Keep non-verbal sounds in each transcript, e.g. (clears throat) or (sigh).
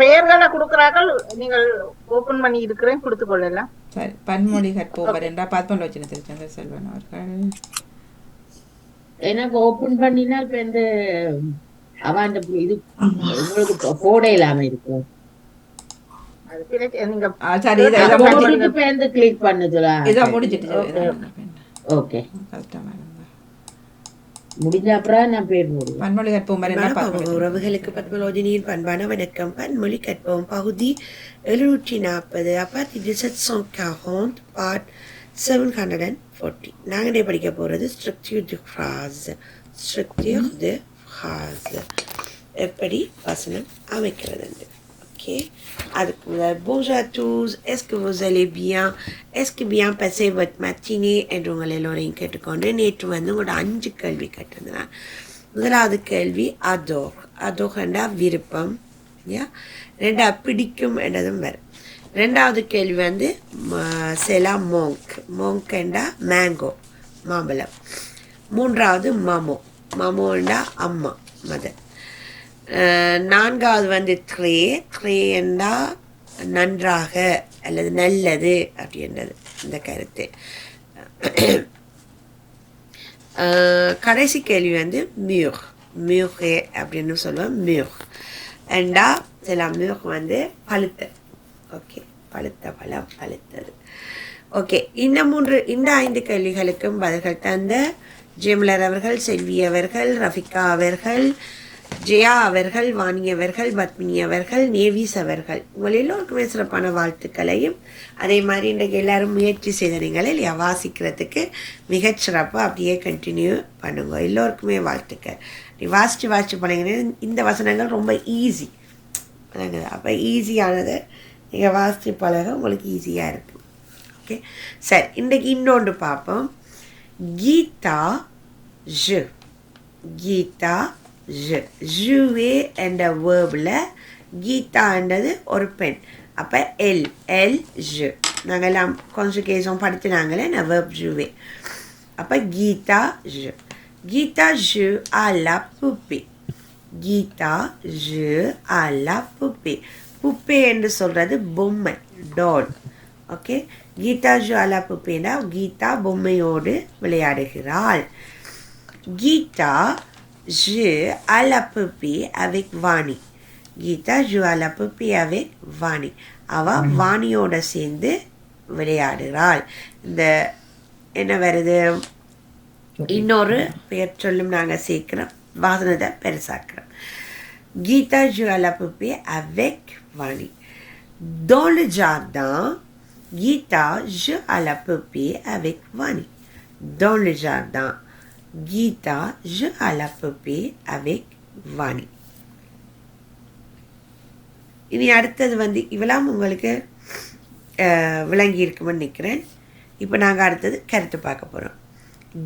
பெயர்களை கொடுக்குறார்கள் நீங்கள் ஓபன் பண்ணி இருக்கிறேன் கொடுத்து கொள்ளலாம். சரி பன்மொழி கற்போவர் என்றால் பத்மன் வச்சின திருச்செந்தூர் செல்வன் அவர்கள். எனக்கு ஓபன் பண்ணினா இப்ப இந்த இது உங்களுக்கு போட இல்லாம இருக்கும். கிளிக் பண்ணுதுல? ஓகே கஷ்டமா முடிஞ்ச அப்புறம் நான் பேர் போடுவேன். பன்மொழி பத்மன் உறவுகளுக்கு பத்மலோஜினியின் பண்பான வணக்கம். பன்மொழி கற்போம் பகுதி எழுநூற்றி நாற்பது அப்பாத்தி டிசட் காரண்ட் part seven hundred and forty நாங்கள் படிக்க போகிறது ஸ்ட்ரக்சர் தி ஃப்ராஸ் ஸ்ட்ரக்சர் தி ஃப்ராஸ் எப்படி வசனம் அமைக்கிறது ஓகே அதுக்கு bonjour à tous. Est-ce que vous allez bien? Est-ce que bien passé votre matinée? என்று உங்கள் எல்லோரையும் கேட்டுக்கொண்டு நேற்று வந்து உங்களோட அஞ்சு கேள்வி கேட்டிருந்தேன் முதலாவது கேள்வி அதோக் அதோகண்டா விருப்பம். யா ரெண்டா பிடிக்கும் என்றதும் வரும். ரெண்டாவது கேள்வி வந்து செலா மோங்க் மோங்க்ண்டா மேங்கோ மாம்பழம். மூன்றாவது மமோ. மமோண்டா அம்மா மதர் நான்காவது வந்து த்ரே. த்ரேண்டா நன்றாக அல்லது நல்லது அப்படின்றது இந்த கருத்து. கடைசி கேள்வி வந்து மியூர் மியூரே அப்படின்னு சொல்லுவோம் மியூக் அண்டா சில மியூக் வந்து பழுத்த. ஓகே பழுத்த பழம் பழுத்தது. ஓகே இந்த மூன்று இந்த ஐந்து கேள்விகளுக்கும் பதில்கள் தந்த ஜெயமலர் அவர்கள் செல்வி அவர்கள் ரஃபிகா அவர்கள் ஜெயா அவர்கள் வாணி அவர்கள் பத்மினி அவர்கள் நேவிஸ் அவர்கள் உங்கள் எல்லோருக்குமே சிறப்பான வாழ்த்துக்களையும் அதே மாதிரி இன்றைக்கு எல்லாரும் முயற்சி செய்தனீங்களே இல்லையா வாசிக்கிறதுக்கு மிகச் சிறப்பாக அப்படியே கண்டினியூ பண்ணுங்க. எல்லோருக்குமே வாழ்த்துக்கள். நீ வாசித்து வாசித்து போனீங்கன்னா இந்த வசனங்கள் ரொம்ப ஈஸி அப்போ ஈஸியானதை நீங்கள் வாசித்து பழக உங்களுக்கு ஈஸியாக இருக்கும். ஓகே சரி இன்றைக்கு இன்னொன்று பார்ப்போம். கீதா ஜு. கீதா ஜு ஜுவே என்ற வேர்பில் கீதான்றது ஒரு பெண். அப்போ எல் எல் ஜு நாங்கள் எல்லாம் கேஸும் படுத்தினாங்களே நான் வேர்ப் ஜுவே அப்போ கீதா ஜு கீதா ஜு à புப்பி கீதா ஜு à புப்பி புப்பி புப்பே என்று சொல்கிறது பொம்மை டால் ஓகே கீதா ஜு அல்லா la கீதா பொம்மையோடு விளையாடுகிறாள். கீதா ஜு à la poupée avec Vani Geeta zoo à la poupée avec Vani அவ வாணியோட சேர்ந்து விளையாடுகிறாள் இந்த என்ன வருது? இன்னொரு பெயர் சொல்லும் நாங்கள் சேர்க்கிறோம். வாசனத்தை பெருசாக்குறோம். கீதா ஜு à la poupée avec Vani dans le jardin Geeta zoo à la poupée avec Vani dans le jardin Geeta zoo à la avec Vani. இனி அடுத்தது வந்து இவெல்லாம் உங்களுக்கு விளங்கி இருக்குமென்னு நிற்கிறேன் இப்போ நாங்கள் அடுத்தது கருத்து பார்க்க போகிறோம்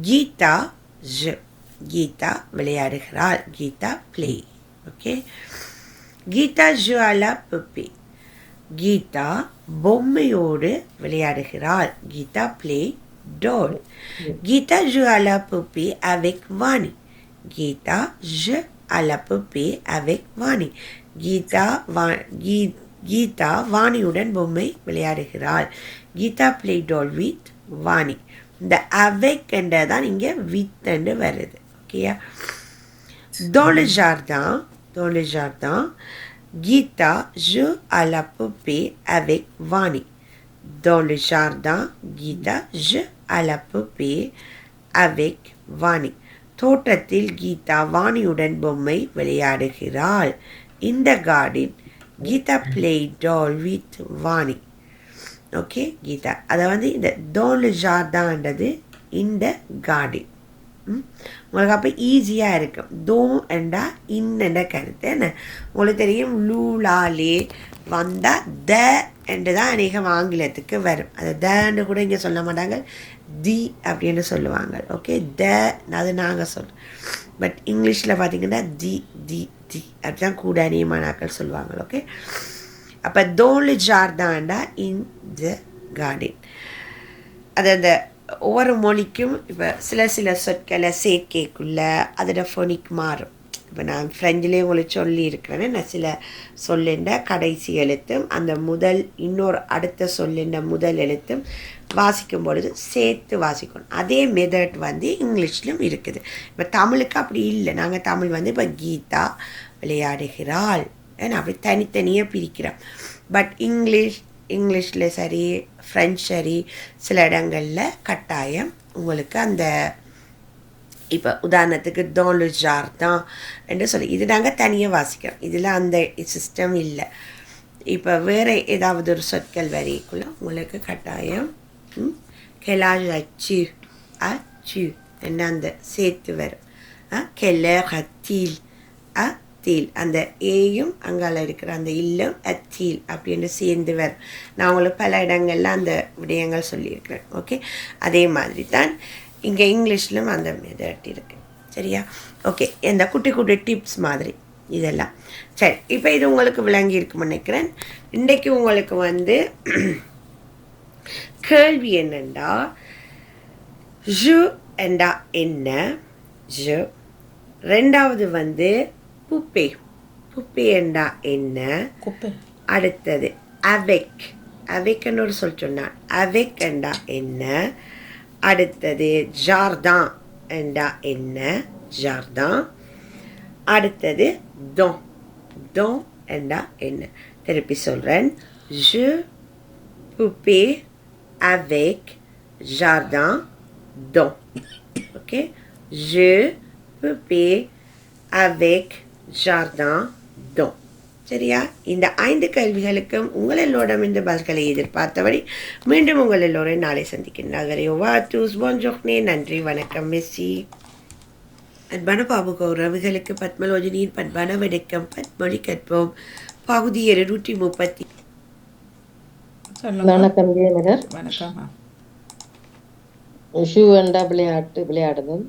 கீதா ஜ. கீதா விளையாடுகிறாள். கீதா ப்ளே ஓகே கீதா ஜு அலா புப்பி கீதா பொம்மையோடு விளையாடுகிறாள். கீதா ப்ளே டோல் கீதா ஜு அலா புப்பி avec வாணி கீதா ஜ அலா புப்பி avec வாணி கீதா வா கீ கீதா வாணியுடன் பொம்மை விளையாடுகிறாள். Geeta play doll with Vani இந்த avec என்றதான் இங்கே வித் என்று வருது. ஓகேயா Dans le jardin, dans le jardin, Gita joue à la poupée avec Vani. Dans le jardin, Gita joue à la poupée avec Vani. தோட்டத்தில் கீதா வாணியுடன் பொம்மை விளையாடுகிறாள். இந்த கார்டின் Geeta play doll with Vani okay Geeta. அதை வந்து இந்த தோல் ஜார்தான்றது இந்த கார்டன் உங்களுக்கு அப்போ ஈஸியாக இருக்கும். தோ என்றா இன்னென்ற கருத்து என்ன? உங்களுக்கு தெரியும் லூலாலே வந்தால் த என்று தான் அநேகம் ஆங்கிலத்துக்கு வரும். அது தன்னு கூட இங்கே சொல்ல மாட்டாங்க. தி அப்படின்னு சொல்லுவாங்க. ஓகே த அது நாங்கள் சொல்கிறோம் பட் இங்கிலீஷில் பார்த்தீங்கன்னா தி தி தி அதுதான் கூட அநியமானாக்கள் சொல்லுவாங்க. ஓகே அப்போ தோல் ஜார்தாண்டா இன் த கார்டன். அது அந்த ஒவ்வொரு மொழிக்கும் இப்போ சில சில சொற்களை சேர்க்கைக்குள்ள அதோட ஃபோனிக் மாறும். இப்போ நான் ஃப்ரெஞ்சிலே உங்களுக்கு சொல்லி நான் சில சொல்லின்ற கடைசி எழுத்தும் அந்த முதல் இன்னொரு அடுத்த சொல்லின்ற முதல் எழுத்தும் வாசிக்கும் பொழுது சேர்த்து வாசிக்கணும். அதே மெதட் வந்து இங்கிலீஷ்லையும் இருக்குது. இப்போ தமிழுக்கு அப்படி இல்லை. நாங்கள் தமிழ் வந்து இப்போ கீதா விளையாடுகிறாள். ஏன்னா அப்படி தனித்தனியாக பிரிக்கிறோம். பட் இங்கிலீஷ் இங்கிலீஷில் சரி ஃப்ரெஞ்ச் சரி சில இடங்களில் கட்டாயம் உங்களுக்கு அந்த இப்போ உதாரணத்துக்கு dans ஜார் தான் என்று சொல்லி இது நாங்கள் தனியாக வாசிக்கிறோம். இதில் அந்த சிஸ்டம் இல்லை. இப்போ வேறு ஏதாவது ஒரு சொற்கள் வரைக்குள்ள உங்களுக்கு கட்டாயம் ம், கெலாஜ் அச்சு அச்சு என்ன அந்த சேர்த்து வரும். கெல ஹத்தீல் அ அத்தீல் அந்த ஏயும் அங்கால இருக்கிற அந்த இல்லம் அத்தீல் அப்படின்னு சேர்ந்து வரும். நான் உங்களுக்கு பல இடங்கள்ல அந்த விடயங்கள் சொல்லியிருக்கிறேன். ஓகே அதே மாதிரி தான் இங்கே இங்கிலீஷ்லும் அந்த மெத்தட் இருக்கு. சரியா? ஓகே இந்த குட்டி குட்டி டிப்ஸ் மாதிரி இதெல்லாம். சரி. இப்போ இது உங்களுக்கு விளங்கி இருக்கும்னு நினைக்கிறேன். இன்றைக்கு உங்களுக்கு வந்து (clears throat) கேள்வி என்னண்டா ஜு என்றா என்ன? ஜு ரெண்டாவது வந்து புப்பே புப்பே என்றா என்ன? குப்பை. அடுத்தது அவைக் அவைக்குன்னு ஒரு சொல் சொன்னான் அவைக் என்றா என்ன? அடுத்தது ஜார்தான் என்றா என்ன ஜார்தான் அடுத்தது don don என்றா என்ன திருப்பி சொல்கிறேன் je poupée avec jardin don okay je poupée avec jardin don சரியா? இந்த ஐந்து கேள்விகளுக்கும் உங்கள் எல்லோரிடம் இந்த பதில்களை எதிர்பார்த்தபடி மீண்டும் உங்கள் எல்லோரையும் நாளை சந்திக்கின்றார் வரை ஒவா டூஸ் போன்ஜோக்னே நன்றி வணக்கம். மெஸ்ஸி. அன்பான பாபுக உறவுகளுக்கு பத்மலோஜனியின் பண்பான வணக்கம். பத்மொழி கற்போம். பகுதி இருநூற்றி முப்பத்தி வணக்கம் என்றா விளையாட்டு விளையாடுதல்.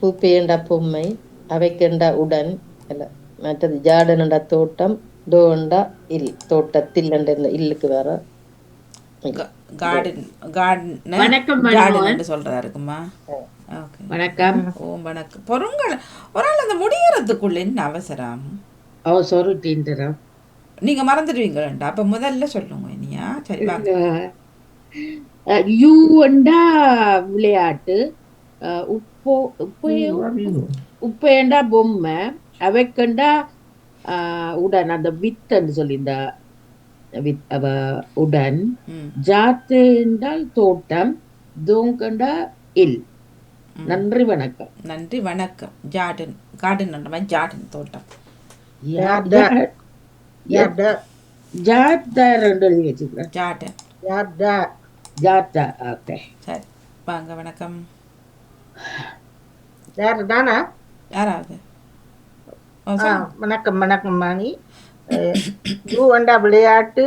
பூப்பி என்றா பொம்மை அவைக்கெண்டா உடன் இல்ல மற்றது ஜார்டன் என்றா தோட்டம் டோ என்றா இல் தோட்டத்தில் இந்த இல்லுக்கு வேற கார்டன் கார்டன் வணக்கம், கார்டன் சொல்றதா இருக்குமா ஓகே வணக்கம் ஓ வணக்கம் பொருங்கள் ஒரு நாள் அந்த முடியறதுக்குள்ள என்ன அவசரம் அவ சொருட்டின்றா நீங்க மறந்துடுவீங்களா அப்ப முதல்ல சொல்லுங்க இனியா சரி வாங்க யூ என்றா விளையாட்டு உப்போ உப்பையோ உப்பேண்டா பொம்மை அவைக்கண்டா உடன் அந்த வித்தன்னு சொல்லி இந்த வித் அவ உடன் ஜாத்து என்றால் தோட்டம் தோங்கண்டா இல் நன்றி வணக்கம் நன்றி வணக்கம் ஜார்டன் கார்டன் மாதிரி ஜார்டன் தோட்டம் எழுதி வச்சுக்கிறேன் ஜார்டன் ஓகே சரி வாங்க வணக்கம் யாரு தானா யாராவது. வணக்கம். வணக்கம் மணி யூவண்டா விளையாட்டு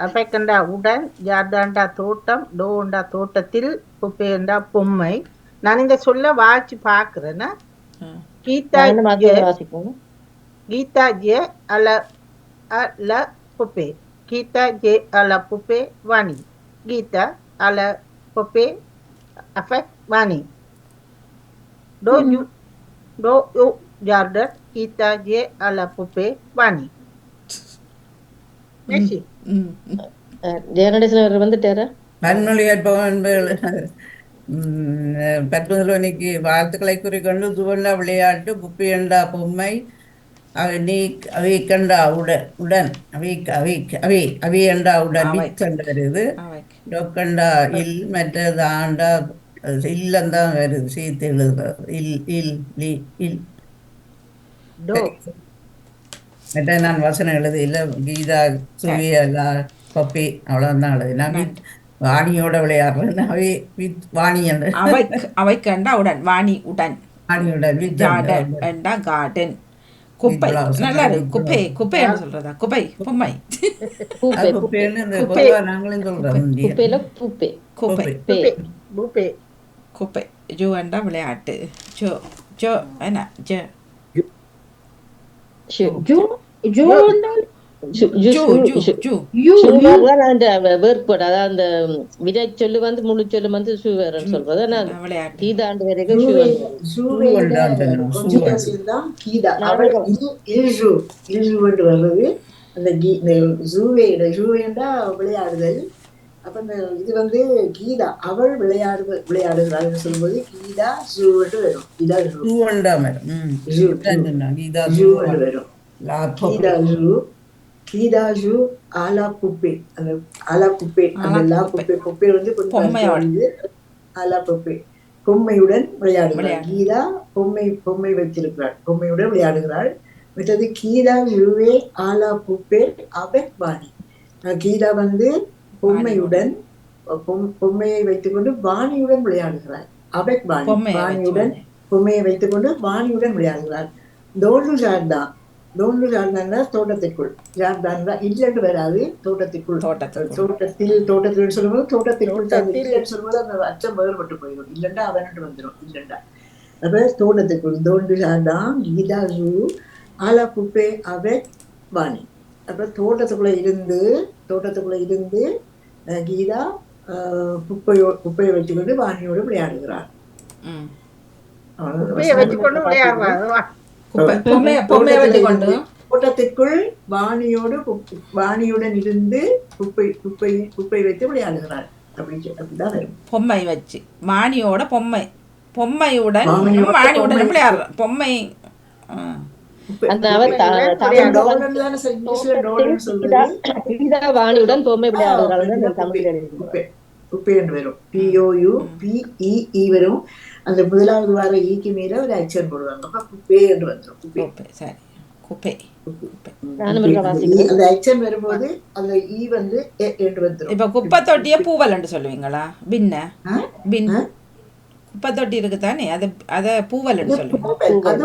அபைக்கண்டா உடன் ஜார்டாண்டா தோட்டம் டோண்டா தோட்டத்தில் குப்பையண்டா பொம்மை. நான் இந்த சொல்ல வாச்சு பாக்குறேன்னா. கீதா கீதா ஜே அல அல புப்பே. கீதா ஜே அல புப்பே வாணி. கீதா அல புப்பே அஃபெக்ட் வாணி. டோ யூ டோ யூ ஜார்டன் அல புப்பே வாணி மெர்சி ம் ம். ஜெயநடேசன் வந்துட்டாரா? பன்மொழி கற்பவன் பத்மதுலனிக்கு வாழ்த்துக்களை குறிக்கொண்டு துவண்ட விளையாட்டு குப்பியண்டா பொம்மை அவை நீ அவை கண்டா உடன் உடன் அவை அவை அவை அவை என்றா உடன் அவை. கண்டு வருது. டொக்கண்டா இல் மற்றது ஆண்டா இல்லந்தான் வருது. சீத்து எழுதுறது. இல் இல் லி இல். டோ. மற்ற நான் வசனம் எழுது இல்லை கீதா சுவியலா பப்பி அவ்வளோதான் எழுது. நான் வித் வாணியோட விளையாடுறேன் அவை வித் வாணி என்று. அவைக்கு அவைக்கண்டா உடன் வாணி உடன். வாணியோட வித் ஜார்டன் என்றா கார்டன் குப்பை. நல்லா இருக்கு. குப்பை குப்பை என்ன சொல்றதா? குப்பை பொம்மை. பொதுவா நாங்களும் சொல்றோம். பூப்பே குப்பை. புப்பே புப்பே குப்பை. ஜோ என்றா விளையாட்டு. ஜோ ஜோ என்ன? ஜோ ஜோ ஜோ என்றால் சு- ஜு- ஜூ சு- ஜூ சு- ஜூ சு வேறுதான் அந்த அதாவது சொல்லு வந்து முழு சொல்லு வந்து சு வேறுன்னு சொல்றது கீதாண்டு வரைக்கும் வர்றது அந்த ஜூவேட விளையாடுதல் அப்ப இந்த இது வந்து கீதா அவள் விளையாடு விளையாடுகிறாள்னு சொல்லும்போது கீதா ஜூவண்டு வரும். கீதா ஜூ. சூவண்டா மேடம் ம். ஜூ வரும். கீதா ஜூ. கீதா ஜூ. ஆலா புப்பே அந்த ஆலா புப்பே அந்த லா புப்பே புப்பே வந்து கொஞ்சம் ஆலா புப்பே பொம்மையுடன் விளையாடுகிறாள். விளையாடு. கீதா பொம்மை பொம்மை வைத்திருக்கிறாள். பொம்மையுடன் விளையாடுகிறாள். மற்றது கீதா ஜூவே ஆலா புப்பே அபெக் அஹ் கீதா வந்து பொம்மையுடன் பொம்- பொம்மையை வைத்துக்கொண்டு வாணியுடன் விளையாடுகிறாள் அபெக் வாணி வாணியுடன் பொம்மையை வைத்துக்கொண்டு வாணியுடன் விளையாடுகிறாள் தோன்று ஜார்தா தோன்று ஜார்தான்னா தோட்டத்திற்குள். ஜார்தான்னா இல்லைன்னு வராது தோட்டத்திற்குள். தோட்டத்தில் தோட்டத்தில் தோட்டத்தில் சொல்லும்போது தோட்டத்திற்குள் இல்லைன்னு சொல்லும்போது அந்த அச்சம் வேறுபட்டு போயிடும். இல்லைண்டா அவன்ட்டு வந்துடும் இல்லைண்டா அப்ப தோட்டத்துக்குள் தோன்று ஜார்தா கீதா ஜூ ஆலா குப்பே அவை வாணி அப்ப தோட்டத்துக்குள்ள இருந்து தோட்டத்துக்குள்ள இருந்து கீதா குப்பையோ குப்பையை வச்சுக்கொண்டு வாணியோடு விளையாடுகிறார் தோட்டத்திற்குள் வாணியோடு வாணியுடன் இருந்து குப்பை குப்பை குப்பை வைத்து விளையாடுகிறார் பொம்மை வச்சு. மானியோட பொம்மை. பொம்மையுடன் மாமியோட மானியுடன் பொம்மை. விளையாடுற. பொம்மை அந்த அவர் வாணியுடன் பொம்மை விளையாடுறாள் குப்பை, என்று வரும். பிஓயு பிஇ வரும். அந்த முதலாவது வார ஈக்கு மேல ஒரு ஆக்சன் போடுவாங்க. அப்ப குப்பை என்று வந்துடும் குப்பை. சரி. குப்பை. இருக்க அந்த ஆக்சன் வரும்போது அந்த ஈ வந்து எ என்று வந்துடும் இப்ப குப்பை தொட்டிய பூவலன்னு சொல்லுவீங்களா? பின்ன? பின்? குப்பை தொட்டி இருக்கு தானே அது அத பூவல்னு சொல்லுவீங்க அது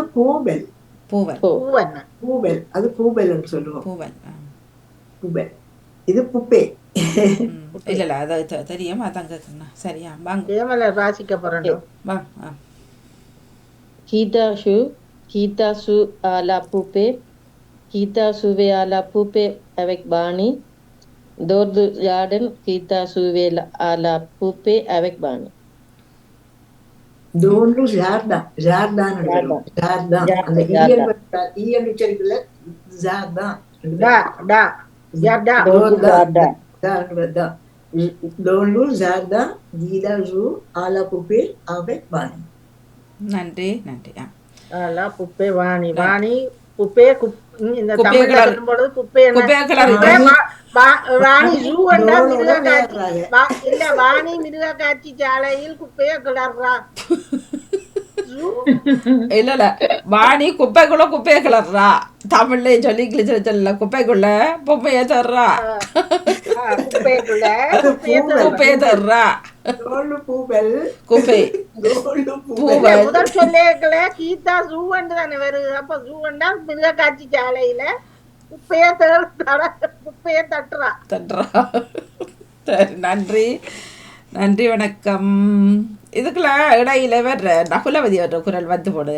பூவல் பூவண்ண பூபெல் அது பூபெல்னு சொல்லுவோம் பூவல் ஆ. பூபெல் இது புப்பே ம். இல்ல இல்ல அது தெரியும் அதான் கேட்கணும் சரியா வாங்க தேமல வாசிக்க போறோம் வாங்க ஆ. Kita su, kita su à la poupée, kita jouait à la poupée avec jardin, kita jouait la- à la poupée avec Barney. டோன்டு ஜார்தா ஜார்தான் வரும் ஜார்தான் அந்த ஈயன் வந்தா- ஈயன் உச்சரிக்கல ஜார்தான் டா டா ஜாடா Jardin. டோன்டு ஜார்தான் கீதா ஜூ ஆலா புப்பே avec பாணி நன்றி நன்றி ஆ அதெல்லாம் குப்பை வாணி வாணி குப்பே குப் ம், இந்த குப்பையை தமிழ்ல கிளறு. சொல்லும்போது குப்பை என்ன குப்பையை கிளறு. குப்பை வா- வா- வாணி (laughs) ஜூ மிருக காட்சி. வா- இல்ல வாணி மிருக காட்சி சாலையில் குப்பையை கிளறா. ஜூ? இல்ல இல்ல. வாணி குப்பைக்குள்ள குப்பையை கிளறா. தமிழ்ல சொல்லி சொல்லல. குப்பைக்குள்ள பொம்மையை தர்றா. குப்பையை தர்றா. குப்பை. முதல் சொல்லேக்கல கீதா ஜூ தானே வருது அப்ப ஜூ வந்தா மிருக காட்சி சாலையில குப்பையை தர தட்டுறா. தட்டுறா. சரி நன்றி. நன்றி வணக்கம். இதுக்குள்ள இடையில வர்ற நகுலவதி வர்ற குரல் வந்து போடுது.